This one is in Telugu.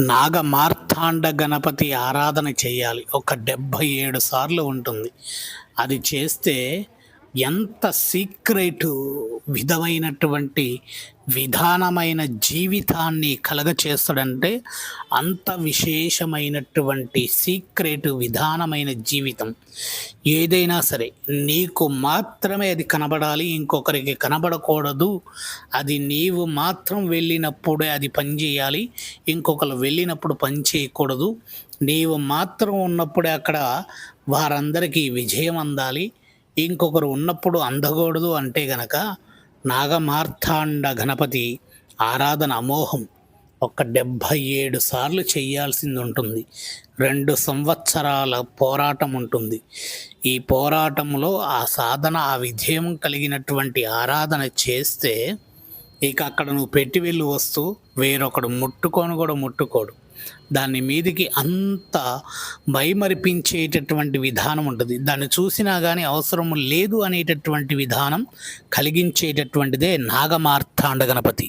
నాగమార్తాండ గణపతి ఆరాధన చేయాలి. ఒక డెబ్భై ఏడు సార్లు ఉంటుంది. అది చేస్తే ఎంత సీక్రెటు విధమైనటువంటి విధానమైన జీవితాన్ని కలగచేస్తాడంటే అంత విశేషమైనటువంటి సీక్రెట్ విధానమైన జీవితం. ఏదైనా సరే నీకు మాత్రమే అది కనబడాలి ఇంకొకరికి కనబడకూడదు. అది నీవు మాత్రం వెళ్ళినప్పుడే అది పనిచేయాలి ఇంకొకరు వెళ్ళినప్పుడు పని చేయకూడదు. నీవు మాత్రం ఉన్నప్పుడే అక్కడ వారందరికీ విజయం అందాలి ఇంకొకరు ఉన్నప్పుడు అందకూడదు అంటే గనక నాగమార్తాండ గణపతి ఆరాధన అమోహం ఒక డెబ్భై ఏడు సార్లు చేయాల్సింది ఉంటుంది రెండు సంవత్సరాల పోరాటం ఉంటుంది ఈ పోరాటంలో ఆ సాధన ఆ విజయం కలిగినటువంటి ఆరాధన చేస్తే ఇక అక్కడ నువ్వు పెట్టి వెళ్ళి వస్తూ వేరొకడు ముట్టుకొని కూడా ముట్టుకోడు. దాన్ని మీదికి అంత భయమరిపించేటటువంటి విధానం ఉంటుంది. దాన్ని చూసినా కానీ అవసరం లేదు అనేటటువంటి విధానం కలిగించేటటువంటిదే నాగమార్తాండ గణపతి.